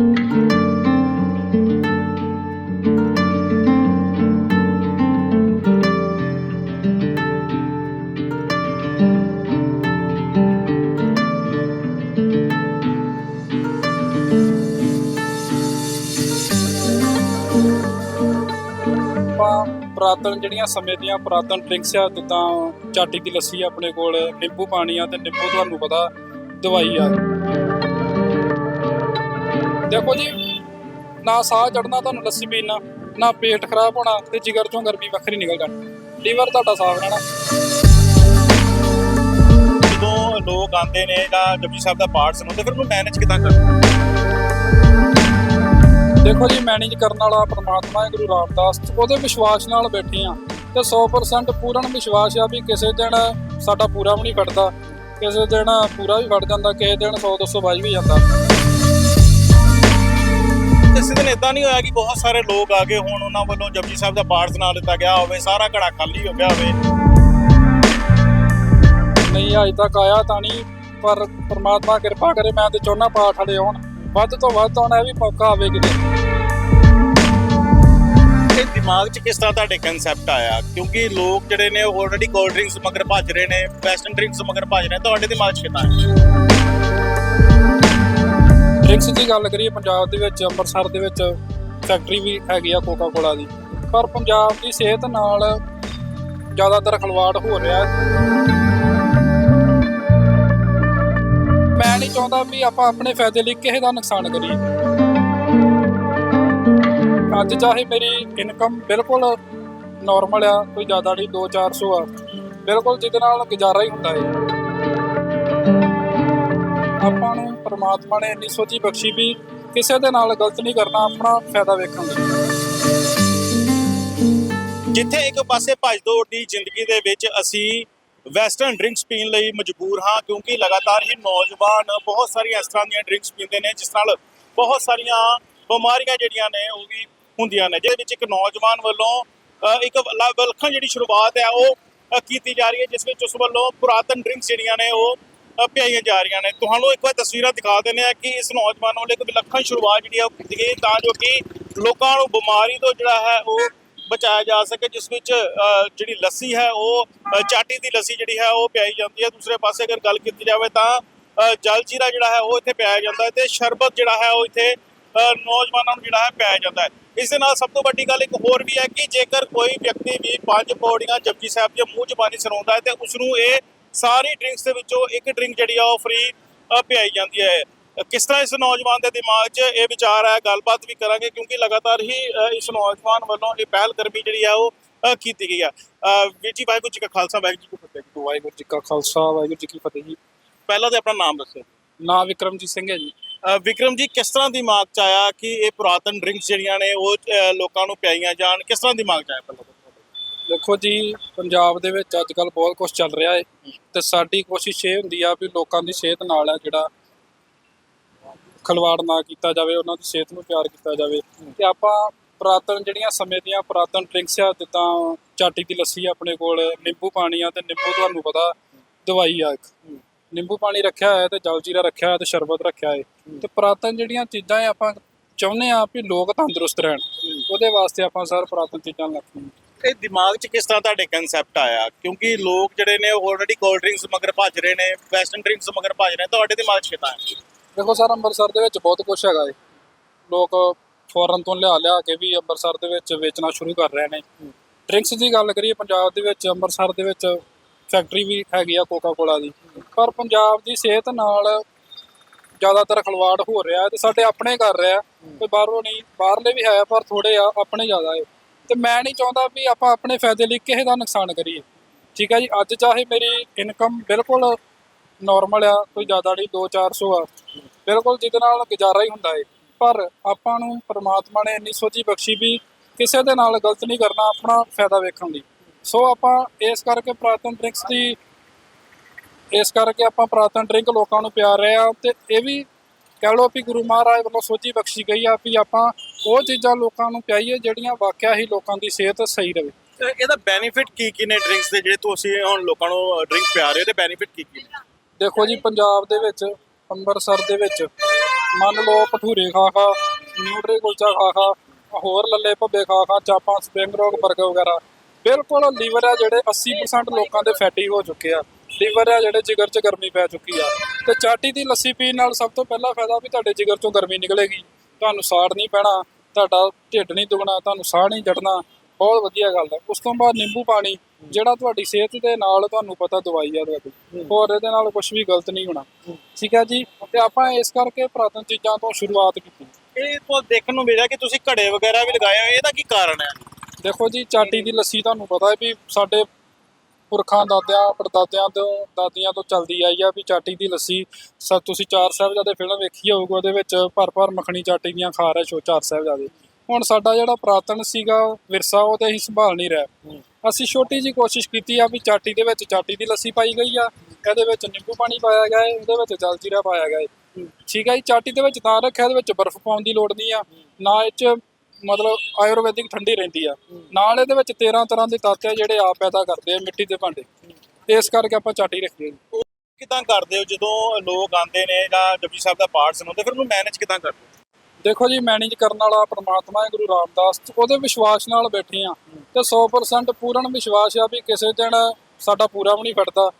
ਆਪਾਂ ਪੁਰਾਤਨ ਜਿਹੜੀਆਂ ਸਮੇਂ ਦੀਆਂ ਪੁਰਾਤਨ ਡਰਿੰਕਸ ਆ, ਜਿੱਦਾਂ ਚਾਟੀ ਦੀ ਲੱਸੀ ਆਪਣੇ ਕੋਲ, ਨਿੰਬੂ ਪਾਣੀ ਆ ਤੇ ਨਿੰਬੂ ਤੁਹਾਨੂੰ ਪਤਾ ਦਵਾਈ ਆ। ਦੇਖੋ ਜੀ ਨਾ ਸਾਹ ਚੜਨਾ ਤੁਹਾਨੂੰ ਲੱਸੀ ਪੀਣ ਨਾ ਪੇਟ ਖਰਾਬ ਹੋਣਾ ਤੇ ਜਿਗਰ ਚੋਂ ਗਰਮੀ ਵੱਖਰੀ ਨਿਕਲ ਜਾਣੀ ਲੀਵਰ ਤੁਹਾਡਾ ਸਾਫ਼ ਰਹਿਣਾ। ਜਦੋਂ ਲੋਕ ਆਉਂਦੇ ਨੇ ਜਾਂ ਜਪਜੀ ਸਾਹਿਬ ਦਾ ਪਾਠ ਸੁਣਦੇ ਫਿਰ ਉਹਨੂੰ ਮੈਨੇਜ ਕਿਦਾਂ ਕਰਦੇ ਦੇਖੋ ਜੀ ਮੈਨੇਜ ਕਰਨ ਵਾਲਾ ਪ੍ਰਮਾਤਮਾ ਹੈ ਗੁਰੂ ਰਾਮਦਾਸ। ਉਹਦੇ ਵਿਸ਼ਵਾਸ ਨਾਲ ਬੈਠੇ ਆ ਤੇ 100% ਪੂਰਨ ਵਿਸ਼ਵਾਸ ਆ ਵੀ ਕਿਸੇ ਦਿਨ ਸਾਡਾ ਪੂਰਾ ਵੀ ਨਹੀਂ ਕੱਟਦਾ ਕਿਸੇ ਦਿਨ ਪੂਰਾ ਵੀ ਕੱਟ ਜਾਂਦਾ ਕਿਸੇ ਦਿਨ 100 200 ਵੱਜ ਵੀ ਜਾਂਦਾ। ਕਿਸੇ ਦਿਨ ਇਦਾਂ ਨਹੀਂ ਹੋਇਆ ਕਿ ਬਹੁਤ ਸਾਰੇ ਲੋਕ ਆ ਗਏ ਹੁਣ ਉਹਨਾਂ ਵੱਲੋਂ ਜਪਜੀ ਸਾਹਿਬ ਦਾ ਪਾਠ ਸੁਣਾ ਦਿੱਤਾ ਗਿਆ ਹੋਵੇ ਸਾਰਾ ਘੜਾ ਖਾਲੀ ਹੋ ਗਿਆ ਹੋਵੇ। ਨਹੀਂ ਅਜੇ ਤੱਕ ਆਇਆ ਤਾਂ ਨਹੀਂ ਪਰ ਪ੍ਰਮਾਤਮਾ ਕਿਰਪਾ ਕਰੇ ਮੈਂ ਤੇ ਚਾਹੁੰਦਾ ਪਾਠ ਵਾਲੇ ਆਉਣ ਵੱਧ ਤੋਂ ਵੱਧ ਆਉਣਾ ਇਹ ਵੀ ਮੌਕਾ ਆਵੇ ਕਿਤੇ ਇਹ ਦਿਮਾਗ 'ਚ ਕਿਸ ਤਰ੍ਹਾਂ ਤੁਹਾਡੇ ਕਨਸੈਪਟ ਆਇਆ? ਕਿਉਂਕਿ ਲੋਕ ਜਿਹੜੇ ਨੇ ਉਹ ਆਲਰੇਡੀ ਕੋਲਡ ਡਰਿੰਕਸ ਮਗਰ ਭੱਜ ਰਹੇ ਨੇ ਵੈਸਟਰਨ ਡਰਿੰਕਸ ਮਗਰ ਭੱਜ ਰਹੇ ਤੁਹਾਡੇ ਦਿਮਾਗ 'ਚ ਕਿੱਦਾਂ ਆਇਆ ਦੀ ਗੱਲ ਕਰੀਏ, ਪੰਜਾਬ ਦੇ ਵਿੱਚ, ਅੰਮ੍ਰਿਤਸਰ ਦੇ ਵਿੱਚ ਫੈਕਟਰੀ ਵੀ ਹੈਗੀ ਆ ਕੋਕਾ ਕੋਲਾ ਦੀ। ਪਰ ਪੰਜਾਬ ਦੀ ਸਿਹਤ ਨਾਲ ਜ਼ਿਆਦਾਤਰ ਖਲਵਾੜ ਹੋ ਰਿਹਾ ਹੈ। ਮੈਂ ਨਹੀਂ ਚਾਹੁੰਦਾ ਵੀ ਆਪਾਂ ਆਪਣੇ ਫਾਇਦੇ ਲਈ ਕਿਸੇ ਦਾ ਨੁਕਸਾਨ ਕਰੀਏ। ਅੱਜ ਚਾਹੇ ਮੇਰੀ ਇਨਕਮ ਬਿਲਕੁਲ ਨਾਰਮਲ ਆ, ਕੋਈ ਜ਼ਿਆਦਾ ਨਹੀਂ 2-400 ਆ। ਬਿਲਕੁਲ ਜਿਹਦੇ ਨਾਲ ਗੁਜ਼ਾਰਾ ਹੀ ਹੁੰਦਾ ਹੈ। ਆਪਾਂ ਨੂੰ ਪਰਮਾਤਮਾ ਨੇ ਇੰਨੀ ਸੋਚੀ ਬਖਸ਼ੀ ਵੀ ਕਿਸੇ ਦੇ ਨਾਲ ਗਲਤ ਨਹੀਂ ਕਰਨਾ, ਆਪਣਾ ਫਾਇਦਾ ਵੇਖਣ ਜਿੱਥੇ ਇੱਕ ਪਾਸੇ ਭੱਜ ਦੌੜ ਦੀ ਜ਼ਿੰਦਗੀ ਦੇ ਵਿੱਚ ਅਸੀਂ ਵੈਸਟਰਨ ਡਰਿੰਕਸ ਪੀਣ ਲਈ ਮਜਬੂਰ ਹਾਂ, ਕਿਉਂਕਿ ਲਗਾਤਾਰ ਹੀ ਨੌਜਵਾਨ ਬਹੁਤ ਸਾਰੀਆਂ ਇਸ ਤਰ੍ਹਾਂ ਦੀਆਂ ਡਰਿੰਕਸ ਪੀਂਦੇ ਨੇ, ਜਿਸ ਨਾਲ ਬਹੁਤ ਸਾਰੀਆਂ ਬਿਮਾਰੀਆਂ ਜਿਹੜੀਆਂ ਨੇ ਉਹ ਵੀ ਹੁੰਦੀਆਂ ਨੇ, ਜਿਹਦੇ ਵਿੱਚ ਇੱਕ ਨੌਜਵਾਨ ਵੱਲੋਂ ਇੱਕ ਵਿਲੱਖਣ ਜਿਹੜੀ ਸ਼ੁਰੂਆਤ ਹੈ, ਉਹ ਕੀਤੀ ਜਾ ਰਹੀ ਹੈ, ਜਿਸ ਵਿੱਚ ਉਸ ਵੱਲੋਂ ਪੁਰਾਤਨ ਡਰਿੰਕਸ ਜਿਹੜੀਆਂ ਨੇ ਉਹ ਪਿਆਈਆਂ ਜਾ ਰਹੀਆਂ ਨੇ। ਤੁਹਾਨੂੰ ਇੱਕ ਵਾਰ ਤਸਵੀਰਾਂ ਦਿਖਾ ਦਿੰਦੇ ਆ ਕਿ ਇਸ ਨੌਜਵਾਨ ਵੱਲੋਂ ਇੱਕ ਵਿਲੱਖਣ ਸ਼ੁਰੂਆਤ ਜਿਹੜੀ ਹੈ ਕੀਤੀ ਤਾਂ ਜੋ ਕਿ ਲੋਕਾਂ ਨੂੰ ਬਿਮਾਰੀ ਤੋਂ ਜਿਹੜਾ ਹੈ ਉਹ ਬਚਾਇਆ ਜਾ ਸਕੇ ਜਿਸ ਵਿੱਚ ਜਿਹੜੀ ਲੱਸੀ ਹੈ ਉਹ ਚਾਟੀ ਦੀ ਲੱਸੀ ਜਿਹੜੀ ਹੈ ਉਹ ਪਿਆਈ ਜਾਂਦੀ ਹੈ। ਦੂਸਰੇ ਪਾਸੇ ਅਗਰ ਗੱਲ ਕੀਤੀ ਜਾਵੇ ਤਾਂ ਅ, ਜਲ ਜੀਰਾ ਜਿਹੜਾ ਹੈ ਉਹ ਇੱਥੇ ਪਿਆਇਆ ਜਾਂਦਾ ਹੈ ਤੇ ਸ਼ਰਬਤ ਜਿਹੜਾ ਹੈ ਉਹ ਇੱਥੇ ਅ, ਨੌਜਵਾਨਾਂ ਨੂੰ ਜਿਹੜਾ ਹੈ ਪਿਆਇਆ ਜਾਂਦਾ ਹੈ। ਇਸ ਦੇ ਨਾਲ ਸਭ ਤੋਂ ਵੱਡੀ ਗੱਲ ਇੱਕ ਹੋਰ ਵੀ ਹੈ ਕਿ ਜੇਕਰ ਕੋਈ ਵਿਅਕਤੀ ਵੀ ਪੰਜ ਪੌੜੀਆਂ ਜਪਜੀ ਸਾਹਿਬ ਦੇ ਮੂੰਹ ਜ਼ਬਾਨੀ ਸੁਣਾਉਂਦਾ ਹੈ ਤੇ ਉਸ ਨੂੰ ਇਹ ਸਾਰੀ ਡਰਿੰਕਸ ਦੇ ਵਿੱਚੋਂ ਇੱਕ ਡਰਿੰਕ ਜਿਹੜੀ ਆ ਉਹ ਫ੍ਰੀ ਪਿਆਈ ਜਾਂਦੀ ਹੈ। ਕਿਸ ਤਰ੍ਹਾਂ ਇਸ ਨੌਜਵਾਨ ਦੇ ਦਿਮਾਗ 'ਚ ਇਹ ਵਿਚਾਰ ਹੈ ਗੱਲਬਾਤ ਵੀ ਕਰਾਂਗੇ ਕਿਉਂਕਿ ਲਗਾਤਾਰ ਹੀ ਇਸ ਨੌਜਵਾਨ ਵੱਲੋਂ ਇਹ ਪਹਿਲ ਕਰਮੀ ਜਿਹੜੀ ਆ ਉਹ ਕੀਤੀ ਗਈ ਆ। ਵੀਰ ਜੀ ਵਾਹਿਗੁਰੂ ਜੀ ਕਾ ਖਾਲਸਾ ਵਾਹਿਗੁਰੂ ਜੀ ਕੀ ਫਤਿਹ। ਵਾਹਿਗੁਰੂ ਜੀ ਕਾ ਖਾਲਸਾ ਵਾਹਿਗੁਰੂ ਜੀ ਕੀ ਫਤਿਹ। ਜੀ ਪਹਿਲਾਂ ਤੇ ਆਪਣਾ ਨਾਮ ਦੱਸੋ। ਨਾਂ ਵਿਕਰਮਜੀਤ ਸਿੰਘ ਹੈ ਜੀ। ਵਿਕਰਮ ਜੀ ਕਿਸ ਤਰ੍ਹਾਂ ਦਿਮਾਗ 'ਚ ਆਇਆ ਕਿ ਇਹ ਪੁਰਾਤਨ ਡਰਿੰਕਸ ਜਿਹੜੀਆਂ ਨੇ ਉਹ ਲੋਕਾਂ ਨੂੰ ਪਿਆਈਆਂ ਜਾਣ? ਕਿਸ ਤਰ੍ਹਾਂ ਦਿਮਾਗ 'ਚ ਆਇਆ ਪਹਿਲਾਂ? ਦੇਖੋ ਜੀ, ਪੰਜਾਬ ਦੇ ਵਿੱਚ ਅੱਜ ਕੱਲ ਬਹੁਤ ਕੁਝ ਚੱਲ ਰਿਹਾ ਹੈ ਤੇ ਸਾਡੀ ਕੋਸ਼ਿਸ਼ ਇਹ ਹੁੰਦੀ ਆ ਵੀ ਲੋਕਾਂ ਦੀ ਸਿਹਤ ਨਾਲ ਹੈ ਜਿਹੜਾ ਖਲਵਾੜ ਨਾ ਕੀਤਾ ਜਾਵੇ, ਉਹਨਾਂ ਦੀ ਸਿਹਤ ਨੂੰ ਪਿਆਰ ਕੀਤਾ ਜਾਵੇ ਤੇ ਆਪਾਂ ਪੁਰਾਤਨ ਜਿਹੜੀਆਂ ਸਮੇਂ ਦੀਆਂ ਪੁਰਾਤਨ ਡਰਿੰਕਸ ਆ, ਜਿੱਦਾਂ ਚਾਟੀ ਦੀ ਲੱਸੀ ਆਪਣੇ ਕੋਲ, ਨਿੰਬੂ ਪਾਣੀ ਆ ਤੇ ਨਿੰਬੂ ਤੁਹਾਨੂੰ ਪਤਾ ਦਵਾਈ ਆ ਇੱਕ। ਨਿੰਬੂ ਪਾਣੀ ਰੱਖਿਆ ਹੋਇਆ ਤੇ ਜਲ ਜੀਰਾ ਰੱਖਿਆ ਹੋਇਆ ਤੇ ਸ਼ਰਬਤ ਰੱਖਿਆ ਹੈ ਤੇ ਪੁਰਾਤਨ ਜਿਹੜੀਆਂ ਚੀਜ਼ਾਂ ਆ ਆਪਾਂ ਚਾਹੁੰਦੇ ਆ ਵੀ ਲੋਕ ਤੰਦਰੁਸਤ ਰਹਿਣ, ਉਹਦੇ ਵਾਸਤੇ ਆਪਾਂ ਸਰ ਪੁਰਾਤਨ ਚੀਜ਼ਾਂ ਰੱਖੀਆਂ ਇਹ ਦਿਮਾਗ 'ਚ ਕਿਸ ਤਰ੍ਹਾਂ ਤੁਹਾਡੇ ਕਨਸੈਪਟ ਆਇਆ? ਕਿਉਂਕਿ ਲੋਕ ਜਿਹੜੇ ਨੇ ਉਹ ਆਲਰੇਡੀ ਕੋਲਡ ਡਰਿੰਕਸ ਮਗਰ ਭੱਜ ਰਹੇ ਨੇ ਵੈਸਟਰਨ ਡਰਿੰਕਸ ਮਗਰ ਭੱਜ ਰਹੇ ਤੁਹਾਡੇ ਦਿਮਾਗ 'ਚ ਕਿੱਦਾਂ ਦੇਖੋ ਸਰ ਅੰਮ੍ਰਿਤਸਰ ਦੇ ਵਿੱਚ ਬਹੁਤ ਕੁਝ ਹੈਗਾ ਏ। ਲੋਕ ਫੋਰਨ ਤੋਂ ਲਿਆ ਲਿਆ ਕੇ ਵੀ ਅੰਮ੍ਰਿਤਸਰ ਦੇ ਵਿੱਚ ਵੇਚਣਾ ਸ਼ੁਰੂ ਕਰ ਰਹੇ ਨੇ। ਡਰਿੰਕਸ ਦੀ ਗੱਲ ਕਰੀਏ ਪੰਜਾਬ ਦੇ ਵਿੱਚ ਅੰਮ੍ਰਿਤਸਰ ਦੇ ਵਿੱਚ ਫੈਕਟਰੀ ਵੀ ਹੈਗੀ ਆ ਕੋਕਾ ਕੋਲਾ ਦੀ। ਪਰ ਪੰਜਾਬ ਦੀ ਸਿਹਤ ਨਾਲ ਜ਼ਿਆਦਾਤਰ ਖਲਵਾੜ ਹੋ ਰਿਹਾ ਤੇ ਸਾਡੇ ਆਪਣੇ ਕਰ ਰਿਹਾ। ਤੇ ਬਾਹਰੋਂ ਨਹੀਂ ਬਾਹਰਲੇ ਵੀ ਹੈ ਪਰ ਥੋੜੇ ਆ ਆਪਣੇ ਜ਼ਿਆਦਾ ਏ। ਤੇ ਮੈਂ ਨਹੀਂ ਚਾਹੁੰਦਾ ਵੀ ਆਪਾਂ ਆਪਣੇ ਫਾਇਦੇ ਲਈ ਕਿਸੇ ਦਾ ਨੁਕਸਾਨ ਕਰੀਏ। ਠੀਕ ਹੈ ਜੀ? ਅੱਜ ਚਾਹੇ ਮੇਰੀ ਇਨਕਮ ਬਿਲਕੁਲ ਨਾਰਮਲ ਆ, ਕੋਈ ਜ਼ਿਆਦਾ ਨਹੀਂ 2-400 ਆ। ਬਿਲਕੁਲ ਜਿਹਦੇ ਨਾਲ ਗੁਜ਼ਾਰਾ ਹੀ ਹੁੰਦਾ ਏ। ਪਰ ਆਪਾਂ ਨੂੰ ਪ੍ਰਮਾਤਮਾ ਨੇ ਇੰਨੀ ਸੋਝੀ ਬਖਸ਼ੀ ਵੀ ਕਿਸੇ ਦੇ ਨਾਲ ਗਲਤ ਨਹੀਂ ਕਰਨਾ ਆਪਣਾ ਫਾਇਦਾ ਵੇਖਣ ਲਈ। ਸੋ ਆਪਾਂ ਇਸ ਕਰਕੇ ਪੁਰਾਤਨ ਡਰਿੰਕਸ ਦੀ, ਇਸ ਕਰਕੇ ਆਪਾਂ ਪੁਰਾਤਨ ਡਰਿੰਕ ਲੋਕਾਂ ਨੂੰ ਪਿਆਰ ਰਹੇ ਆ ਤੇ ਇਹ ਵੀ ਕਹਿ ਲਓ ਵੀ ਗੁਰੂ ਮਹਾਰਾਜ ਵੱਲੋਂ ਸੋਝੀ ਬਖਸ਼ੀ ਗਈ ਆ ਵੀ ਆਪਾਂ ਉਹ ਚੀਜ਼ਾਂ ਲੋਕਾਂ ਨੂੰ ਪਿਆਈਏ ਜਿਹੜੀਆਂ ਵਾਕਿਆ ਹੀ ਲੋਕਾਂ ਦੀ ਸਿਹਤ ਸਹੀ ਰਵੇ ਇਹਦਾ ਬੈਨੀਫਿਟ ਕੀ ਕੀ ਨੇ ਡਰਿੰਕਸ ਦੇ ਜਿਹੜੇ ਤੁਸੀਂ ਹੁਣ ਲੋਕਾਂ ਨੂੰ ਡਰਿੰਕ ਪਿਆ ਰਹੇ ਹੋ ਤੇ ਬੈਨੀਫਿਟ ਕੀ ਕੀ ਨੇ? ਦੇਖੋ ਜੀ ਪੰਜਾਬ ਦੇ ਵਿੱਚ ਅੰਮ੍ਰਿਤਸਰ ਦੇ ਵਿੱਚ ਮੰਨ ਲਓ ਭਟੂਰੇ ਖਾ ਖਾ ਨਿਊਟਰੀ ਕੁਲਚਾ ਖਾ ਖਾ ਹੋਰ ਲੱਲੇ ਭੱਬੇ ਖਾ ਖਾ ਚਾਪਾਂ ਸਪਰਿੰਗ ਰੋਲ 버ਗਰ ਵਗੈਰਾ ਬਿਲਕੁਲ ਲੀਵਰ ਆ ਜਿਹੜੇ 80% ਲੋਕਾਂ ਦੇ ਫੈਟੀ ਹੋ ਚੁੱਕੇ ਆ। ਲੀਵਰ ਆ ਜਿਹੜੇ ਜਿਗਰ 'ਚ ਗਰਮੀ ਪੈ ਚੁੱਕੀ ਆ। ਤੇ ਚਾਟੀ ਦੀ ਲੱਸੀ ਪੀਣ ਨਾਲ ਸਭ ਤੋਂ ਪਹਿਲਾ ਫਾਇਦਾ ਵੀ ਤੁਹਾਡੇ ਜਿਗਰ 'ਚੋਂ ਗਰਮੀ ਨਿਕਲੇਗੀ। ਤੁਹਾਨੂੰ ਸਾੜ ਨਹੀਂ ਪੈਣਾ ਤੁਹਾਡਾ ਢਿੱਡ ਨਹੀਂ ਦੁਖਣਾ ਤੁਹਾਨੂੰ ਸਾਹ ਨਹੀਂ ਚੜਨਾ ਬਹੁਤ ਵਧੀਆ ਗੱਲ ਹੈ। ਉਸ ਤੋਂ ਬਾਅਦ ਨਿੰਬੂ ਪਾਣੀ ਜਿਹੜਾ ਤੁਹਾਡੀ ਸਿਹਤ ਦੇ ਨਾਲ ਤੁਹਾਨੂੰ ਪਤਾ ਦਵਾਈ ਆ ਤੁਹਾਡੀ ਹੋਰ ਇਹਦੇ ਨਾਲ ਕੁਝ ਵੀ ਗਲਤ ਨਹੀਂ ਹੋਣਾ। ਠੀਕ ਹੈ ਜੀ? ਤੇ ਆਪਾਂ ਇਸ ਕਰਕੇ ਪੁਰਾਤਨ ਚੀਜ਼ਾਂ ਤੋਂ ਸ਼ੁਰੂਆਤ ਕੀਤੀ। ਇਹ ਤੋਂ ਦੇਖਣ ਨੂੰ ਮਿਲਿਆ ਕਿ ਤੁਸੀਂ ਘੜੇ ਵਗੈਰਾ ਵੀ ਲਗਾਏ ਹੋਏ ਇਹਦਾ ਕੀ ਕਾਰਨ ਹੈ? ਦੇਖੋ ਜੀ ਚਾਟੀ ਦੀ ਲੱਸੀ ਤੁਹਾਨੂੰ ਪਤਾ ਹੈ ਵੀ ਸਾਡੇ ਪੁਰਖਾਂ, ਦਾਦਿਆਂ, ਪੜਦਾਦਿਆਂ ਤੋਂ, ਦਾਦੀਆਂ ਤੋਂ ਚੱਲਦੀ ਆਈ ਆ ਵੀ ਚਾਟੀ ਦੀ ਲੱਸੀ। ਸਭ ਤੁਸੀਂ ਚਾਰ ਸਾਹਿਬਜ਼ਾਦੇ ਫਿਲਮ ਵੇਖੀ ਹੋਊਗੀ, ਉਹਦੇ ਵਿੱਚ ਭਰ ਭਰ ਮੱਖਣੀ ਚਾਟੀ ਦੀਆਂ ਖਾ ਰਹੇ ਛੋ ਚਾਰ ਸਾਹਿਬਜ਼ਾਦੇ। ਹੁਣ ਸਾਡਾ ਜਿਹੜਾ ਪੁਰਾਤਨ ਸੀਗਾ ਵਿਰਸਾ, ਉਹ ਤੇ ਅਸੀਂ ਸੰਭਾਲ ਨਹੀਂ ਰਹੇ। ਅਸੀਂ ਛੋਟੀ ਜੀ ਕੋਸ਼ਿਸ਼ ਕੀਤੀ ਆ ਵੀ ਚਾਟੀ ਦੇ ਵਿੱਚ ਚਾਟੀ ਦੀ ਲੱਸੀ ਪਾਈ ਗਈ ਆ, ਇਹਦੇ ਵਿੱਚ ਨਿੰਬੂ ਪਾਣੀ ਪਾਇਆ ਗਿਆ ਹੈ ਉਹਦੇ ਵਿੱਚ ਜਲ ਜੀਰਾ ਪਾਇਆ ਗਿਆ ਹੈ ਠੀਕ ਹੈ ਜੀ, ਚਾਟੀ ਦੇ ਵਿੱਚ ਤਾਂ ਰੱਖਿਆ, ਇਹਦੇ ਵਿੱਚ ਬਰਫ਼ ਪਾਉਣ ਦੀ ਲੋੜ ਨਹੀਂ ਆ। ਨਾ ਇਹ ਚ ਮਤਲਬ ਆਯੁਰਵੈਦਿਕ ਠੰਡੀ ਰਹਿੰਦੀ ਆ। ਨਾਲ ਇਹਦੇ ਵਿੱਚ 13 ਤਰ੍ਹਾਂ ਦੇ ਤੱਤ ਆ ਜਿਹੜੇ ਆਪ ਪੈਦਾ ਕਰਦੇ ਆ ਮਿੱਟੀ ਦੇ ਭਾਂਡੇ। ਇਸ ਕਰਕੇ ਆਪਾਂ ਚਾਟੀ ਰੱਖੀ ਹੈ ਕਿਦਾਂ ਕਰਦੇ ਹੋ? ਜਦੋਂ ਲੋਕ ਆਉਂਦੇ ਨੇ ਜਾਂ ਜਪਜੀ ਸਾਹਿਬ ਦਾ ਪਾਠ ਸੁਣਾਉਂਦੇ ਫਿਰ ਉਹਨੂੰ ਮੈਨੇਜ ਕਿਦਾਂ ਕਰਦੇ ਹੋ? ਦੇਖੋ ਜੀ ਮੈਨੇਜ ਕਰਨ ਵਾਲਾ ਪ੍ਰਮਾਤਮਾ ਹੈ ਗੁਰੂ ਰਾਮਦਾਸ। ਉਹਦੇ ਵਿਸ਼ਵਾਸ ਨਾਲ ਬੈਠੇ ਆ। ਤੇ 100% ਪੂਰਨ ਵਿਸ਼ਵਾਸ ਆ ਵੀ ਕਿਸੇ ਦਿਨ ਸਾਡਾ ਪੂਰਾ ਵੀ ਨਹੀਂ ਫਟਦਾ।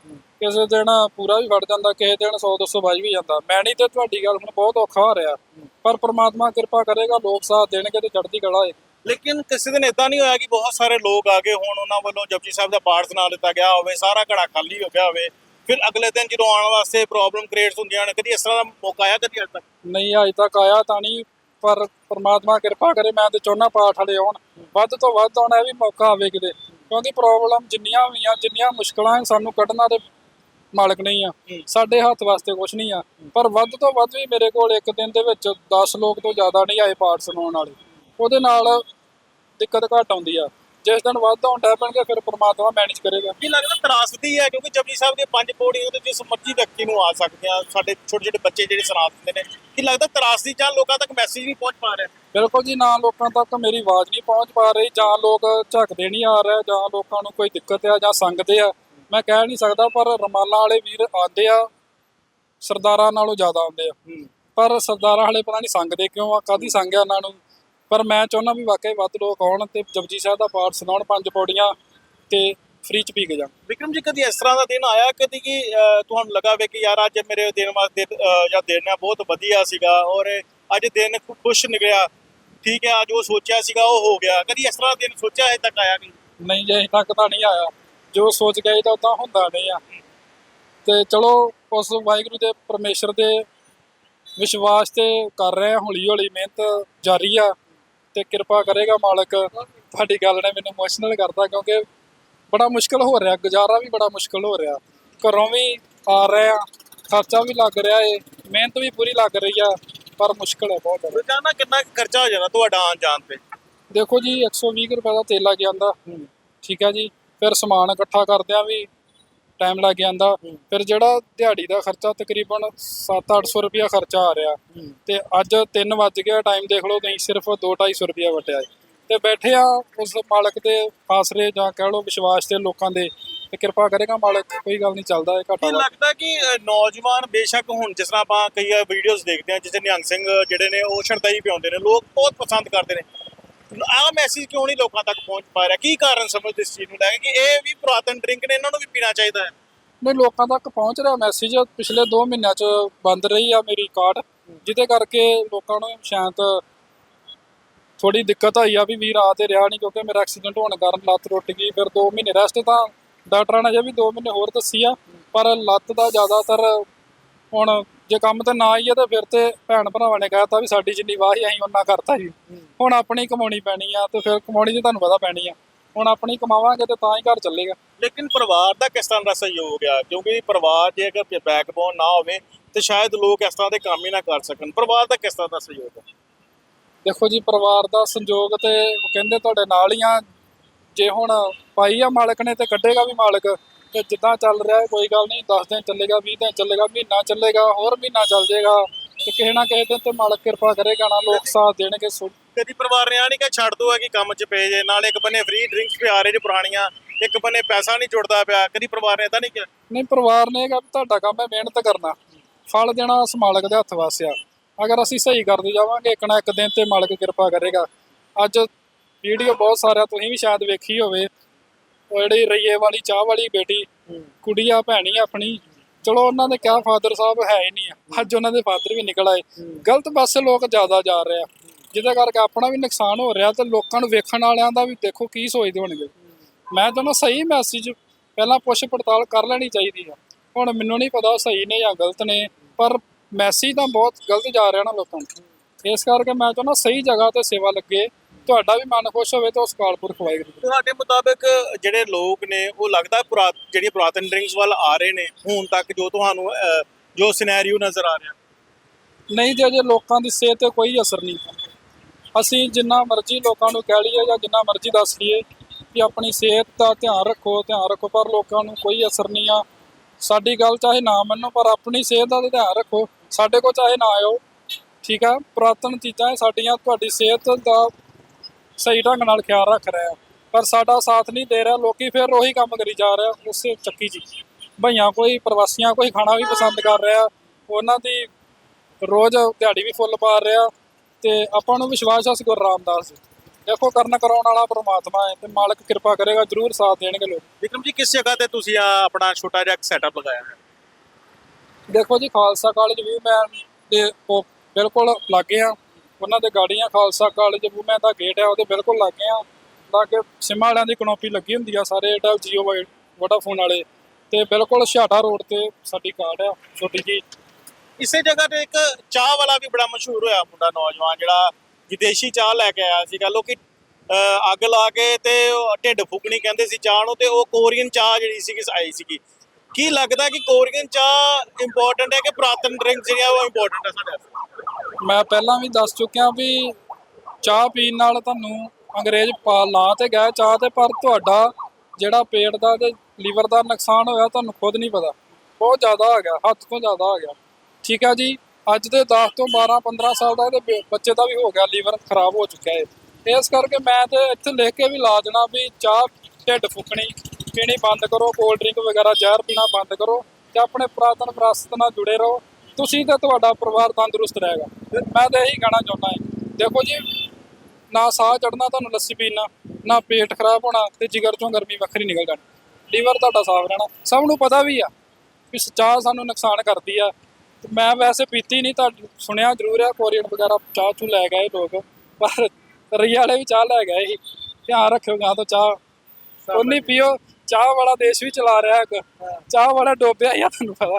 ਕਿਸੇ ਦਿਨ ਪੂਰਾ ਵੀ ਫਟ ਜਾਂਦਾ ਕਿਸੇ ਦਿਨ 100 200 ਵੱਜ ਵੀ ਜਾਂਦਾ। ਮੈਨੀ ਤੇ ਤੁਹਾਡੀ ਗੱਲ ਹੁਣ ਬਹੁਤ ਔਖਾ ਹੋ ਰਿਹਾ। ਪਰ ਪ੍ਰਮਾਤਮਾ ਕਿਰਪਾ ਕਰੇਗਾ ਲੋਕ ਸਾਥ ਦੇਣਗੇ ਤੇ ਚੜ੍ਹਦੀ ਕਲਾ ਹੈ ਲੇਕਿਨ ਕਿਸੇ ਦਿਨ ਇਦਾਂ ਨਹੀਂ ਹੋਇਆ ਕਿ ਬਹੁਤ ਸਾਰੇ ਲੋਕ ਆ ਗਏ ਹੁਣ ਉਹਨਾਂ ਵੱਲੋਂ ਜਪਜੀ ਸਾਹਿਬ ਦਾ ਪਾਠ ਸੁਣਾ ਦਿੱਤਾ ਗਿਆ ਹੋਵੇ ਸਾਰਾ ਘੜਾ ਖਾਲੀ ਹੋ ਗਿਆ ਹੋਵੇ। ਫਿਰ ਅਗਲੇ ਦਿਨ ਜਦੋਂ ਆਉਣ ਵਾਸਤੇ ਪ੍ਰੋਬਲਮ ਕ੍ਰੀਏਟਸ ਹੁੰਦੀਆਂ ਨੇ ਕਦੀ ਇਸ ਤਰ੍ਹਾਂ ਦਾ ਮੌਕਾ ਆਇਆ ਕਦੀ ਅੱਜ ਤੱਕ? ਨਹੀਂ ਅਜੇ ਤੱਕ ਆਇਆ ਤਾਂ ਨਹੀਂ ਪਰ ਪ੍ਰਮਾਤਮਾ ਕਿਰਪਾ ਕਰੇ ਮੈਂ ਤੇ ਚਾਹੁੰਦਾ ਪਾਠ ਵਾਲੇ ਆਉਣ ਵੱਧ ਤੋਂ ਵੱਧ ਆਉਣਾ ਇਹ ਵੀ ਮੌਕਾ ਆਵੇ ਕਿਤੇ ਕਿਉਂਕਿ ਪ੍ਰੋਬਲਮ ਜਿੰਨੀਆਂ ਹੋਈਆਂ ਜਿੰਨੀਆਂ ਮੁਸ਼ਕਲਾਂ ਸਾਨੂੰ ਕੱਢਣਾ ਤੇ ਮਾਲਕ ਨਹੀਂ ਆ। ਸਾਡੇ ਹੱਥ ਵਾਸਤੇ ਕੁਝ ਨਹੀਂ ਆ। ਪਰ ਵੱਧ ਤੋਂ ਵੱਧ ਵੀ ਮੇਰੇ ਕੋਲ ਇੱਕ ਦਿਨ ਦੇ ਵਿੱਚ 10 ਲੋਕ ਤੋਂ ਜ਼ਿਆਦਾ ਨਹੀਂ ਆਏ ਪਾਠ ਸੁਣਾਉਣ ਵਾਲੇ। ਉਹਦੇ ਨਾਲ ਦਿੱਕਤ ਘੱਟ ਆਉਂਦੀ ਆ। ਜਿਸ ਦਿਨ ਵੱਧ ਡੈ ਪੈਣਗੇ ਫਿਰ ਪ੍ਰਮਾਤਮਾ ਮੈਨੇਜ ਕਰੇਗਾ। ਕੀ ਲੱਗਦਾ ਤਰਾਸਦੀ ਹੈ ਕਿਉਂਕਿ ਜਪਜੀ ਸਾਹਿਬ ਦੇ ਪੰਜ ਪੌੜੀਆਂ ਤੇ ਜਿਸ ਮਰਜ਼ੀ ਵਿਅਕਤੀ ਨੂੰ ਆ ਸਕਦੇ ਆ ਸਾਡੇ ਛੋਟੇ ਛੋਟੇ ਬੱਚੇ ਜਿਹੜੇ ਸੁਣਾ ਦਿੰਦੇ ਨੇ। ਕੀ ਲੱਗਦਾ ਤਰਾਸਦੀ ਜਾਂ ਲੋਕਾਂ ਤੱਕ ਮੈਸੇਜ ਨਹੀਂ ਪਹੁੰਚ ਪਾ ਰਿਹਾ? ਬਿਲਕੁਲ ਜੀ ਨਾ ਲੋਕਾਂ ਤੱਕ ਮੇਰੀ ਆਵਾਜ਼ ਨਹੀਂ ਪਹੁੰਚ ਪਾ ਰਹੀ ਜਾਂ ਲੋਕ ਝੱਕਦੇ ਨਹੀਂ ਆ ਰਹੇ ਜਾਂ ਲੋਕਾਂ ਨੂੰ ਕੋਈ ਦਿੱਕਤ ਆ ਜਾਂ ਸੰਗਦੇ ਆ। ਮੈਂ ਕਹਿ ਨਹੀਂ ਸਕਦਾ ਪਰ ਰਮਾਲਾ ਵਾਲੇ ਵੀਰ ਆਉਂਦੇ ਆ ਸਰਦਾਰਾਂ ਨਾਲੋਂ ਜ਼ਿਆਦਾ ਆਉਂਦੇ ਆ। ਪਰ ਸਰਦਾਰਾਂ ਵਾਲੇ ਪਤਾ ਨਹੀਂ ਸੰਗਦੇ ਕਿਉਂ ਆ ਕਾਦੀ ਸੰਗ ਆ ਉਹਨਾਂ ਨੂੰ? ਪਰ ਮੈਂ ਚਾਹੁੰਦਾ ਵੀ ਵਾਕਈ ਵੱਧ ਲੋਕ ਆਉਣ ਤੇ ਜਪਜੀ ਸਾਹਿਬ ਦਾ ਪਾਠ ਸੁਣਾਉਣ ਪੰਜ ਪੌੜੀਆਂ ਤੇ ਫ੍ਰੀ ਚ ਪੀ ਕੇ ਜਾਣ। ਵਿਕਰਮ ਜੀ ਕਦੀ ਇਸ ਤਰ੍ਹਾਂ ਦਾ ਦਿਨ ਆਇਆ? ਕਦੀ ਕਿ ਤੁਹਾਨੂੰ ਲੱਗਾ ਵੇ ਕਿ ਯਾਰ ਅੱਜ ਮੇਰੇ ਦਿਨ ਵਾਸਤੇ ਜਾਂ ਦਿਨ ਆ ਬਹੁਤ ਵਧੀਆ ਸੀਗਾ ਔਰ ਅੱਜ ਦਿਨ ਖੁਸ਼ ਨਿਕਲਿਆ। ਠੀਕ ਹੈ ਅੱਜ ਉਹ ਸੋਚਿਆ ਸੀਗਾ ਉਹ ਹੋ ਗਿਆ। ਕਦੀ ਇਸ ਤਰ੍ਹਾਂ ਦਾ ਦਿਨ ਸੋਚਿਆ ਅਜੇ ਤੱਕ ਆਇਆ ਨਹੀਂ? ਨਹੀਂ ਜੇ ਤੱਕ ਤਾਂ ਨਹੀਂ ਆਇਆ। ਜੋ ਸੋਚ ਗਏ ਤਾਂ ਉਦਾਂ ਹੁੰਦਾ ਨਹੀਂ ਆ। ਤੇ ਚਲੋ ਉਸ ਵਾਹਿਗੁਰੂ ਦੇ ਪਰਮੇਸ਼ਰ ਦੇ ਵਿਸ਼ਵਾਸ ਤੇ ਕਰ ਰਹੇ ਆ ਹੌਲੀ ਹੌਲੀ ਮਿਹਨਤ ਜਾਰੀ ਆ ਤੇ ਕਿਰਪਾ ਕਰੇਗਾ ਮਾਲਕ। ਤੁਹਾਡੀ ਗੱਲ ਨੇ ਮੈਨੂੰ ਇਮੋਸ਼ਨਲ ਕਰਤਾ ਕਿਉਂਕਿ ਬੜਾ ਮੁਸ਼ਕਲ ਹੋ ਰਿਹਾ ਗੁਜ਼ਾਰਾ ਵੀ ਬੜਾ ਮੁਸ਼ਕਲ ਹੋ ਰਿਹਾ। ਘਰੋਂ ਵੀ ਆ ਰਹੇ ਆ ਖਰਚਾ ਵੀ ਲੱਗ ਰਿਹਾ ਏ ਮਿਹਨਤ ਵੀ ਪੂਰੀ ਲੱਗ ਰਹੀ ਆ ਪਰ ਮੁਸ਼ਕਲ ਹੈ ਬਹੁਤ ਜ਼ਿਆਦਾ। ਰੋਜ਼ਾਨਾ ਕਿੰਨਾ ਖਰਚਾ ਹੋ ਜਾਣਾ ਤੁਹਾਡਾ ਆਉਣ ਜਾਣ ਤੇ? ਦੇਖੋ ਜੀ 120 ਕੁ ਰੁਪਏ ਦਾ ਤੇਲ ਲੱਗ ਜਾਂਦਾ ਠੀਕ ਹੈ ਜੀ। ਫਿਰ ਸਮਾਨ ਇਕੱਠਾ ਕਰਦਿਆਂ ਵੀ ਟਾਈਮ ਲੱਗ ਜਾਂਦਾ। ਫਿਰ ਜਿਹੜਾ ਦਿਹਾੜੀ ਦਾ ਖਰਚਾ ਤਕਰੀਬਨ 7-800 ਰੁਪਇਆ ਖਰਚਾ ਆ ਰਿਹਾ। ਤੇ ਅੱਜ 3 ਵੱਜ ਗਿਆ ਟਾਈਮ ਦੇਖ ਲਓ ਤੁਸੀਂ ਸਿਰਫ 2-250 ਰੁਪਇਆ ਵਟਿਆ ਤੇ ਬੈਠੇ ਆ ਉਸ ਮਾਲਕ ਦੇ ਆਸਰੇ ਜਾਂ ਕਹਿ ਲਓ ਵਿਸ਼ਵਾਸ ਤੇ ਲੋਕਾਂ ਦੇ ਤੇ ਕਿਰਪਾ ਕਰੇਗਾ ਮਾਲਕ ਕੋਈ ਗੱਲ ਨਹੀਂ ਚੱਲਦਾ ਇਹ ਘਾਟਾ ਲੱਗਦਾ ਕਿ ਨੌਜਵਾਨ ਬੇਸ਼ੱਕ ਹੁਣ ਜਿਸ ਤਰ੍ਹਾਂ ਆਪਾਂ ਕਈ ਵੀਡੀਓਜ਼ ਦੇਖਦੇ ਹਾਂ ਜਿੱਥੇ ਨਿਹੰਗ ਸਿੰਘ ਜਿਹੜੇ ਨੇ ਉਹ ਸ਼ਰਦਾਈ ਪਿਆਉਂਦੇ ਨੇ। ਲੋਕ ਬਹੁਤ ਪਸੰਦ ਕਰਦੇ ਨੇ। ਆਹ ਮੈਸੇਜ ਕਿਉਂ ਨਹੀਂ ਲੋਕਾਂ ਤੱਕ ਪਹੁੰਚ ਪਾ ਰਿਹਾ? ਕੀ ਕਾਰਨ ਸਮਝਦੇ ਇਸ ਚੀਜ਼ ਨੂੰ ਲੈ ਕੇ ਕਿ ਇਹ ਵੀ ਪੁਰਾਤਨ ਡਰਿੰਕ ਨੇ, ਇਹਨਾਂ ਨੂੰ ਵੀ ਪੀਣਾ ਚਾਹੀਦਾ ਹੈ? ਨਹੀਂ, ਲੋਕਾਂ ਤੱਕ ਪਹੁੰਚ ਰਿਹਾ ਮੈਸੇਜ ਪਿਛਲੇ 2 ਮਹੀਨਿਆਂ ਚ ਬੰਦ ਰਹੀ ਆ ਮੇਰੀ ਕਾਰਡ ਜਿਹਦੇ ਕਰਕੇ ਲੋਕਾਂ ਨੂੰ ਸ਼ਾਇਦ ਥੋੜੀ ਦਿੱਕਤ ਆਈ ਆ ਵੀ ਵੀਰ ਆ ਤੇ ਰਿਹਾ ਨਹੀਂ ਕਿਉਂਕਿ ਮੇਰਾ ਐਕਸੀਡੈਂਟ ਹੋਣ ਕਾਰਨ ਲੱਤ ਟੁੱਟ ਗਈ। ਫਿਰ 2 ਮਹੀਨੇ ਰੈਸਟ ਤਾਂ ਡਾਕਟਰਾਂ ਨੇ ਜੇ ਵੀ 2 ਮਹੀਨੇ ਹੋਰ ਦੱਸੀ ਆ, ਪਰ ਲੱਤ ਦਾ ਜ਼ਿਆਦਾਤਰ ਹੁਣ ਜੇ ਕੰਮ ਤੇ ਨਾ ਆਈਏ ਤਾਂ ਫਿਰ ਤੇ ਭੈਣ ਭਰਾਵਾਂ ਨੇ ਕਹਿਤਾ ਵੀ ਸਾਡੀ ਜਿੰਨੀ ਵਾਹੀ ਅਸੀਂ ਉਹਨਾਂ ਕਰਤਾ ਜੀ ਹੁਣ ਆਪਣੀ ਕਮਾਉਣੀ ਪੈਣੀ ਆ ਤੇ ਫਿਰ ਕਮਾਉਣੀ ਤੇ ਤੁਹਾਨੂੰ ਪਤਾ ਪੈਣੀ ਆ। ਹੁਣ ਆਪਣੀ ਕਮਾਵਾਂਗੇ ਤੇ ਤਾਂ ਹੀ ਘਰ ਚੱਲੇਗਾ। ਲੇਕਿਨ ਪਰਿਵਾਰ ਦਾ ਕਿਸ ਤਰ੍ਹਾਂ ਦਾ ਸਹਿਯੋਗ ਆ? ਕਿਉਂਕਿ ਪਰਿਵਾਰ ਜੇ ਅਗਰ ਬੈਕਬੋਨ ਨਾ ਹੋਵੇ ਤੇ ਸ਼ਾਇਦ ਲੋਕ ਇਸ ਤਰ੍ਹਾਂ ਦੇ ਕੰਮ ਹੀ ਨਾ ਕਰ ਸਕਣ। ਪਰਿਵਾਰ ਦਾ ਕਿਸ ਤਰ੍ਹਾਂ ਦਾ ਸਹਿਯੋਗ ਹੈ ਦੇਖੋ ਜੀ ਪਰਿਵਾਰ ਦਾ ਸੰਯੋਗ ਤੇ ਉਹ ਕਹਿੰਦੇ ਤੁਹਾਡੇ ਨਾਲ ਹੀ ਆ। ਜੇ ਹੁਣ ਪਾਈ ਆ ਮਾਲਕ ਨੇ ਤੇ ਕੱਢੇਗਾ ਵੀ ਮਾਲਕ। ਤੇ ਜਿੱਦਾਂ ਚੱਲ ਰਿਹਾ ਕੋਈ ਗੱਲ ਨਹੀਂ 10 ਦਿਨ ਚੱਲੇਗਾ 20 ਦਿਨ ਚੱਲੇਗਾ ਮਹੀਨਾ ਚੱਲੇਗਾ ਹੋਰ ਮਹੀਨਾ ਚੱਲ ਜਾਏਗਾ ਤੇ ਕਿਸੇ ਨਾ ਕਿਸੇ ਦਿਨ ਤੇ ਮਾਲਕ ਕਿਰਪਾ ਕਰੇਗਾ ਨਾ ਲੋਕ ਸਾਥ ਦੇਣਗੇ ਸੋ ਕਦੀ ਪਰਿਵਾਰ ਨੇ ਆ ਨਹੀਂ ਕਿ ਛੱਡ ਦੋ ਹੈ ਕਿ ਕੰਮ 'ਚ ਪਏ ਜੇ ਨਾਲ ਇੱਕ ਬੰਨੇ ਫ੍ਰੀ ਡਰਿੰਕਸ ਪਿਆ ਰਹੇ ਜੇ ਪੁਰਾਣੀਆਂ ਇੱਕ ਬੰਨੇ ਪੈਸਾ ਨਹੀਂ ਜੁੜਦਾ ਪਿਆ ਕਦੀ ਪਰਿਵਾਰ ਨੇ ਤਾਂ ਨਹੀਂ ਕਿਹਾ? ਨਹੀਂ ਪਰਿਵਾਰ ਨੇ ਕਿਹਾ ਤੁਹਾਡਾ ਕੰਮ ਹੈ ਮਿਹਨਤ ਕਰਨਾ ਫਲ ਦੇਣਾ ਉਸ ਮਾਲਕ ਦੇ ਹੱਥ ਵਾਸਿਆ ਅਗਰ ਅਸੀਂ ਸਹੀ ਕਰਦੇ ਜਾਵਾਂਗੇ ਇੱਕ ਨਾ ਇੱਕ ਦਿਨ ਤੇ ਮਾਲਕ ਕਿਰਪਾ ਕਰੇਗਾ ਅੱਜ ਵੀਡੀਓ ਬਹੁਤ ਸਾਰਿਆਂ ਤੁਸੀਂ ਵੀ ਸ਼ਾਇਦ ਵੇਖੀ ਹੋਵੇ ਉਹ ਜਿਹੜੀ ਰਈਏ ਵਾਲੀ ਚਾਹ ਵਾਲੀ ਬੇਟੀ ਕੁੜੀ ਆ ਭੈਣੀ ਆਪਣੀ। ਚਲੋ ਉਹਨਾਂ ਦੇ ਕਿਆ ਫਾਦਰ ਸਾਹਿਬ ਹੈ ਹੀ ਨਹੀਂ ਅੱਜ ਉਹਨਾਂ ਦੇ ਫਾਦਰ ਵੀ ਨਿਕਲ ਆਏ। ਗਲਤ ਪਾਸੇ ਲੋਕ ਜ਼ਿਆਦਾ ਜਾ ਰਹੇ ਆ। ਜਿਹਦੇ ਕਰਕੇ ਆਪਣਾ ਵੀ ਨੁਕਸਾਨ ਹੋ ਰਿਹਾ ਤੇ ਲੋਕਾਂ ਨੂੰ ਵੇਖਣ ਵਾਲਿਆਂ ਦਾ ਵੀ ਦੇਖੋ ਕੀ ਸੋਚਦੇ ਹੋਣਗੇ। ਮੈਂ ਤੁਹਾਨੂੰ ਸਹੀ ਮੈਸੇਜ ਪਹਿਲਾਂ ਪੁੱਛ ਪੜਤਾਲ ਕਰ ਲੈਣੀ ਚਾਹੀਦੀ ਆ। ਹੁਣ ਮੈਨੂੰ ਨਹੀਂ ਪਤਾ ਸਹੀ ਨੇ ਜਾਂ ਗਲਤ ਨੇ ਪਰ ਮੈਸੇਜ ਤਾਂ ਬਹੁਤ ਗਲਤ ਜਾ ਰਿਹਾ ਨਾ ਲੋਕਾਂ ਨੂੰ। ਇਸ ਕਰਕੇ ਮੈਂ ਚਾਹੁੰਦਾ ਸਹੀ ਜਗ੍ਹਾ ਤੇ ਸੇਵਾ ਲੱਗੇ। ਤੁਹਾਡਾ ਵੀ ਮਨ ਖੁਸ਼ ਹੋਵੇ ਤਾਂ ਉਸ ਕਾਲਪੁਰਖ ਵਾਹਿਗੁਰੂ ਤੁਹਾਡੇ ਮੁਤਾਬਕ ਜਿਹੜੇ ਲੋਕ ਨੇ ਉਹ ਲੱਗਦਾ ਪੁਰਾ ਜਿਹੜੀ ਪੁਰਾਤਨ ਡਰਿੰਕਸ ਵੱਲ ਆ ਰਹੇ ਨੇ ਹੁਣ ਤੱਕ ਜੋ ਤੁਹਾਨੂੰ ਜੋ ਸਿਨੈਰੀਓ ਨਜ਼ਰ ਆ ਰਿਹਾ? ਨਹੀਂ ਤੇ ਅਜੇ ਲੋਕਾਂ ਦੀ ਸਿਹਤ ਤੇ ਕੋਈ ਅਸਰ ਨਹੀਂ ਅਸੀਂ ਜਿੰਨਾ ਮਰਜ਼ੀ ਲੋਕਾਂ ਨੂੰ ਕਹਿ ਲਈਏ ਜਾਂ ਜਿੰਨਾ ਮਰਜ਼ੀ ਦੱਸ ਲਈਏ ਕਿ ਆਪਣੀ ਸਿਹਤ ਦਾ ਧਿਆਨ ਰੱਖੋ ਧਿਆਨ ਰੱਖੋ ਪਰ ਲੋਕਾਂ ਨੂੰ ਕੋਈ ਅਸਰ ਨਹੀਂ ਆ। ਸਾਡੀ ਗੱਲ ਚਾਹੇ ਨਾ ਮੰਨੋ ਪਰ ਆਪਣੀ ਸਿਹਤ ਦਾ ਧਿਆਨ ਰੱਖੋ। ਸਾਡੇ ਕੋਲ ਚਾਹੇ ਨਾ ਆਇਓ। ਠੀਕ ਆ? ਪੁਰਾਤਨ ਚੀਜ਼ਾਂ ਸਾਡੀਆਂ ਤੁਹਾਡੀ ਸਿਹਤ ਦਾ ਸਹੀ ਢੰਗ ਨਾਲ ਖਿਆਲ ਰੱਖ ਰਿਹਾ ਪਰ ਸਾਡਾ ਸਾਥ ਨਹੀਂ ਦੇ ਰਿਹਾ ਲੋਕੀ ਫਿਰ ਉਹੀ ਕੰਮ ਕਰੀ ਜਾ ਰਿਹਾ ਉਸੇ ਚੱਕੀ ਹੀ। ਭਈਆਂ ਕੋਈ ਪ੍ਰਵਾਸੀਆਂ ਕੋਈ ਖਾਣਾ ਵੀ ਪਸੰਦ ਕਰ ਰਿਹਾ ਉਹਨਾਂ ਦੀ ਰੋਜ਼ ਦਿਹਾੜੀ ਵੀ ਫੁੱਲ ਪਾ ਰਿਹਾ ਤੇ ਆਪਾਂ ਨੂੰ ਵਿਸ਼ਵਾਸ ਹੈ ਗੁਰੂ ਰਾਮਦਾਸ ਜੀ। ਦੇਖੋ ਕਰਨ ਕਰਾਉਣ ਵਾਲਾ ਪ੍ਰਮਾਤਮਾ ਹੈ ਤੇ ਮਾਲਕ ਕਿਰਪਾ ਕਰੇਗਾ ਜਰੂਰ ਸਾਥ ਦੇਣਗੇ ਲੋਕ। ਵਿਕਰਮ ਜੀ ਕਿਸ ਜਗ੍ਹਾ ਤੇ ਤੁਸੀਂ ਆ ਆਪਣਾ ਛੋਟਾ ਜਿਹਾ ਸੈਟਅਪ ਲਗਾਇਆ ਹੈ ਦੇਖੋ ਜੀ ਖਾਲਸਾ ਕਾਲਜ ਵੀ ਮੈਂ ਬਿਲਕੁਲ ਲਾਗੇ ਆ। ਉਹਨਾਂ ਦੇ ਗਾੜੀਆਂ ਖਾਲਸਾ ਕਾਲਜ ਵੂਮੈਨ ਦਾ ਗੇਟ ਹੈ ਉਹਦੇ ਬਿਲਕੁਲ ਲਾਗੇ ਆ। ਲਾਗੇ ਸਿਮਾਂ ਵਾਲਿਆਂ ਦੀ ਕਨੋਪੀ ਲੱਗੀ ਹੁੰਦੀ ਆ ਸਾਰੇ ਏਡਾ ਜੀਓ ਵੋਡਾਫੋਨ ਵਾਲੇ। ਤੇ ਬਿਲਕੁਲ ਛਾਟਾ ਰੋਡ ਤੇ ਸਾਡੀ ਕਾਰਡ ਆ ਛੋਟੀ ਜੀ। ਇਸੇ ਜਗ੍ਹਾ ਤੇ ਇੱਕ ਚਾਹ ਵਾਲਾ ਵੀ ਬੜਾ ਮਸ਼ਹੂਰ ਹੋਇਆ ਮੁੰਡਾ ਨੌਜਵਾਨ ਜਿਹੜਾ ਵਿਦੇਸ਼ੀ ਚਾਹ ਲੈ ਕੇ ਆਇਆ ਸੀਗਾ। ਲੋਕੀ ਅਹ, ਅੱਗ ਲਾ ਕੇ ਤੇ ਢਿੱਡ ਫੁਕਣੀ ਕਹਿੰਦੇ ਸੀ ਚਾਹ ਨੂੰ ਤੇ ਉਹ ਕੋਰੀਅਨ ਚਾਹ ਜਿਹੜੀ ਸੀਗੀ ਆਈ ਸੀਗੀ। ਕੀ ਲੱਗਦਾ ਕਿ ਕੋਰੀਅਨ ਚਾਹ ਇੰਪੋਰਟੈਂਟ ਹੈ ਕਿ ਪੁਰਾਤਨ ਡਰਿੰਕ ਜਿਹੜੀਆਂ ਉਹ ਇੰਪੋਰਟੈਂਟ ਹੈ ਸਾਡੇ ਵਾਸਤੇ? ਮੈਂ ਪਹਿਲਾਂ ਵੀ ਦੱਸ ਚੁੱਕਿਆ ਵੀ ਚਾਹ ਪੀਣ ਨਾਲ ਤੁਹਾਨੂੰ ਅੰਗਰੇਜ਼ ਪਾ ਲਾ ਤੇ ਗਏ ਚਾਹ ਤੇ, ਪਰ ਤੁਹਾਡਾ ਜਿਹੜਾ ਪੇਟ ਦਾ ਤੇ ਲੀਵਰ ਦਾ ਨੁਕਸਾਨ ਹੋਇਆ ਤੁਹਾਨੂੰ ਖੁਦ ਨਹੀਂ ਪਤਾ। ਬਹੁਤ ਜ਼ਿਆਦਾ ਆ ਗਿਆ ਹੱਥ ਤੋਂ ਜ਼ਿਆਦਾ ਆ ਗਿਆ। ਠੀਕ ਹੈ ਜੀ, ਅੱਜ ਦੇ 10 ਤੋਂ 12 15 ਸਾਲ ਦਾ ਇਹਦੇ ਬੱਚੇ ਦਾ ਵੀ ਹੋ ਗਿਆ ਲੀਵਰ ਖਰਾਬ ਹੋ ਚੁੱਕਿਆ ਹੈ ਇਸ ਕਰਕੇ ਮੈਂ ਤੇ ਇੱਥੇ ਲਿਖ ਕੇ ਵੀ ਲਾ ਦੇਣਾ ਵੀ ਚਾਹ ਢਿੱਡ ਫੁੱਕਣੀ ਪੀਣੀ ਬੰਦ ਕਰੋ ਕੋਲਡ ਡਰਿੰਕ ਵਗੈਰਾ ਜ਼ਹਿਰ ਪੀਣਾ ਬੰਦ ਕਰੋ ਤੇ ਆਪਣੇ ਪੁਰਾਤਨ ਵਿਰਾਸਤ ਨਾਲ ਜੁੜੇ ਰਹੋ। ਤੁਸੀਂ ਤੇ ਤੁਹਾਡਾ ਪਰਿਵਾਰ ਤੰਦਰੁਸਤ ਰਹੇਗਾ। ਮੈਂ ਤਾਂ ਇਹੀ ਕਹਿਣਾ ਚਾਹੁੰਦਾ ਹਾਂ ਦੇਖੋ ਜੀ ਨਾ ਸਾਹ ਚੜਨਾ ਤੁਹਾਨੂੰ ਲੱਸੀ ਪੀਣਾ ਨਾ ਪੇਟ ਖਰਾਬ ਹੋਣਾ ਤੇ ਜਿਗਰ ਚੋਂ ਗਰਮੀ ਵੱਖਰੀ ਨਿਕਲ ਜਾਣੀ। ਲੀਵਰ ਤੁਹਾਡਾ ਸਾਫ਼ ਰਹਿਣਾ। ਸਭ ਨੂੰ ਪਤਾ ਵੀ ਆ ਕਿ ਚਾਹ ਸਾਨੂੰ ਨੁਕਸਾਨ ਕਰਦੀ ਆ। ਮੈਂ ਵੈਸੇ ਪੀਤੀ ਨਹੀਂ ਤਾਂ ਸੁਣਿਆ ਜ਼ਰੂਰ ਆ ਕੋਰੀਅਨ ਵਗੈਰਾ ਚਾਹ ਚੂ ਲੈ ਗਏ ਲੋਕ। ਪਰ ਰਈ ਵਾਲੇ ਵੀ ਚਾਹ ਲੈ ਗਏ ਧਿਆਨ ਰੱਖਿਓ ਗਾਂ ਤੋਂ ਚਾਹ। ਉਨੀ ਪੀਓ। ਚਾਹ ਵਾਲਾ ਦੇਸ਼ ਵੀ ਚਲਾ ਰਿਹਾ ਇੱਕ ਚਾਹ ਵਾਲਾ ਡੋਬਿਆ ਹੀ ਆ ਤੁਹਾਨੂੰ ਪਤਾ।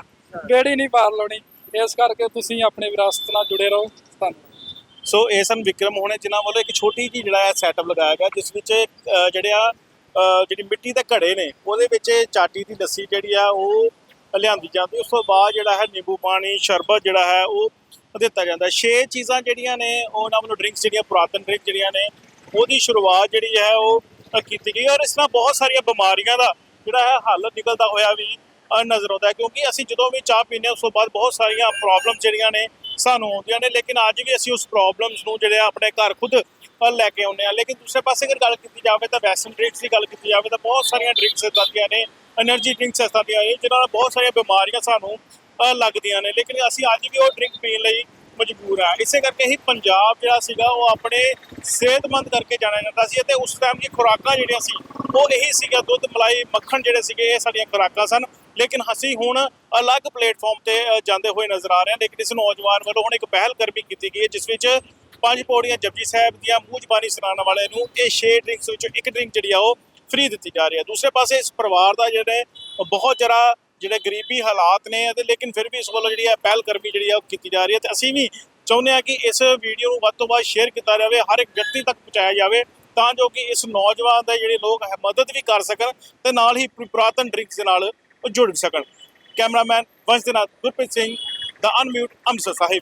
ਗੇੜੀ ਨਹੀਂ ਪਾਰ ਲਾਉਣੀ। ਇਸ ਕਰਕੇ ਤੁਸੀਂ ਆਪਣੇ ਵਿਰਾਸਤ ਨਾਲ ਜੁੜੇ ਰਹੋ। ਧੰਨਵਾਦ। ਸੋ ਇਹ ਸਨ ਵਿਕਰਮ ਹੋਣੇ ਜਿਨ੍ਹਾਂ ਵੱਲੋਂ ਇੱਕ ਛੋਟੀ ਜਿਹੀ ਜਿਹੜਾ ਹੈ ਸੈਟਅਪ ਲਗਾਇਆ ਗਿਆ ਜਿਸ ਵਿੱਚ ਜਿਹੜੇ ਆ ਜਿਹੜੀ ਮਿੱਟੀ ਦੇ ਘੜੇ ਨੇ ਉਹਦੇ ਵਿੱਚ ਚਾਟੀ ਦੀ ਲੱਸੀ ਜਿਹੜੀ ਆ ਉਹ ਲਿਆਂਦੀ ਜਾਂਦੀ। ਉਸ ਤੋਂ ਬਾਅਦ ਜਿਹੜਾ ਹੈ ਨਿੰਬੂ ਪਾਣੀ ਸ਼ਰਬਤ ਜਿਹੜਾ ਹੈ ਉਹ ਦਿੱਤਾ ਜਾਂਦਾ। ਛੇ ਚੀਜ਼ਾਂ ਜਿਹੜੀਆਂ ਨੇ ਉਹਨਾਂ ਵੱਲੋਂ ਡਰਿੰਕਸ ਜਿਹੜੀਆਂ ਪੁਰਾਤਨ ਡਰਿੰਕ ਜਿਹੜੀਆਂ ਨੇ ਉਹਦੀ ਸ਼ੁਰੂਆਤ ਜਿਹੜੀ ਹੈ ਉਹ ਕੀਤੀ ਗਈ ਔਰ ਇਸ ਤਰ੍ਹਾਂ ਬਹੁਤ ਸਾਰੀਆਂ ਬਿਮਾਰੀਆਂ ਦਾ ਜਿਹੜਾ ਹੈ ਹੱਲ ਨਿਕਲਦਾ ਹੋਇਆ ਵੀ ਨਜ਼ਰ ਆਉਂਦਾ ਕਿਉਂਕਿ ਅਸੀਂ ਜਦੋਂ ਵੀ ਚਾਹ ਪੀਨੇ ਉਸ ਤੋਂ ਬਾਅਦ ਬਹੁਤ ਸਾਰੀਆਂ ਪ੍ਰੋਬਲਮ ਜਿਹੜੀਆਂ ਨੇ ਸਾਨੂੰ ਆਉਂਦੀਆਂ ਨੇ, ਲੇਕਿਨ ਅੱਜ ਵੀ ਅਸੀਂ ਉਸ ਪ੍ਰੋਬਲਮਸ ਨੂੰ ਜਿਹੜੇ ਆਪਣੇ ਘਰ ਖੁਦ ਲੈ ਕੇ ਆਉਂਦੇ ਆ ਲੇਕਿਨ ਦੂਸਰੇ ਪਾਸੇ ਅਗਰ ਗੱਲ ਕੀਤੀ ਜਾਵੇ ਤਾਂ ਵੈਸਟਰਨ ਡਰਿੰਕਸ ਦੀ ਗੱਲ ਕੀਤੀ ਜਾਵੇ ਤਾਂ ਬਹੁਤ ਸਾਰੀਆਂ ਡਰਿੰਕਸ ਇਦਾਂ ਦੀਆਂ ਨੇ એનર્ਜੀ ਡਰਿੰਕਸ ਇਦਾਂ ਦੀਆਂ ਨੇ ਜਿਨ੍ਹਾਂ ਨਾਲ ਬਹੁਤ ਸਾਰੀਆਂ ਬਿਮਾਰੀਆਂ ਸਾਨੂੰ ਲੱਗਦੀਆਂ ਨੇ। ਲੇਕਿਨ ਅਸੀਂ ਅੱਜ ਵੀ ਉਹ ਡਰਿੰਕ ਪੀਣ ਲਈ ਮਜਬੂਰ ਆ। ਇਸੇ ਕਰਕੇ ਹੀ ਪੰਜਾਬ ਜਿਹੜਾ ਸੀਗਾ, ਉਹ ਆਪਣੇ ਸਿਹਤਮੰਦ ਕਰਕੇ ਜਾਣਿਆ ਜਾਂਦਾ ਸੀ ਤੇ ਉਸ ਟਾਈਮ ਦੀ ਖੁਰਾਕਾਂ ਜਿਹੜੀਆਂ ਸੀ, ਉਹ ਇਹੀ ਸੀਗਾ, ਦੁੱਧ, ਮਲਾਈ, ਮੱਖਣ ਜਿਹੜੇ ਸੀਗੇ, ਇਹ ਸਾਡੀਆਂ ਖੁਰਾਕਾਂ ਸਨ। ਲੇਕਿਨ ਅਸੀਂ ਹੁਣ ਅਲੱਗ ਪਲੇਟਫਾਰਮ ਤੇ ਜਾਂਦੇ ਹੋਏ ਨਜ਼ਰ ਆ ਰਹੇ ਹਾਂ। ਲੇਕਿਨ ਇਸ ਨੌਜਵਾਨ ਵੱਲੋਂ ਹੁਣ ਇੱਕ ਪਹਿਲ ਕਰਮੀ ਕੀਤੀ ਗਈ ਹੈ, ਜਿਸ ਵਿੱਚ ਪੰਜ ਪੌੜੀਆਂ ਜਪਜੀ ਸਾਹਿਬ ਦੀਆਂ ਮੂੰਹ ਜ਼ਬਾਨੀ ਸੁਣਾਉਣ ਵਾਲੇ ਨੂੰ ਇਹ ਛੇ ਡਰਿੰਕਸ ਵਿੱਚੋਂ ਇੱਕ ਡਰਿੰਕ ਜਿਹੜੀ ਆ ਉਹ ਫ੍ਰੀ ਦਿੱਤੀ ਜਾ ਰਹੀ ਹੈ। ਦੂਸਰੇ ਪਾਸੇ ਇਸ ਪਰਿਵਾਰ ਦਾ ਜਿਹੜਾ ਬਹੁਤ ਜਰਾ ਜਿਹੜੇ ਗਰੀਬੀ ਹਾਲਾਤ ਨੇ ਅਤੇ ਲੇਕਿਨ ਫਿਰ ਵੀ ਇਸ ਵੱਲੋਂ ਜਿਹੜੀ ਹੈ ਪਹਿਲ ਕਰਮੀ ਜਿਹੜੀ ਆ ਉਹ ਕੀਤੀ ਜਾ ਰਹੀ ਹੈ ਤੇ ਅਸੀਂ ਵੀ ਚਾਹੁੰਦੇ ਹਾਂ ਕਿ ਇਸ ਵੀਡੀਓ ਨੂੰ ਵੱਧ ਤੋਂ ਵੱਧ ਸ਼ੇਅਰ ਕੀਤਾ ਜਾਵੇ, ਹਰ ਇੱਕ ਵਿਅਕਤੀ ਤੱਕ ਪਹੁੰਚਾਇਆ ਜਾਵੇ, ਤਾਂ ਜੋ ਕਿ ਇਸ ਨੌਜਵਾਨ ਦੇ ਜਿਹੜੇ ਲੋਕ ਹੈ, ਮਦਦ ਵੀ ਕਰ ਸਕਣ ਤੇ ਨਾਲ ਹੀ ਪੁ- ਪੁਰਾਤਨ ਡਰਿੰਕਸ ਦੇ ਨਾਲ ਉਹ ਜੁੜ ਸਕਣ। ਕੈਮਰਾਮੈਨ ਵੰਸ਼ ਦੇ ਨਾਲ ਗੁਰਪ੍ਰੀਤ ਸਿੰਘ, ਦਾ ਅਨਮਿਊਟ ਅੰਮ੍ਰਿਤਸਰ ਸਾਹਿਬ।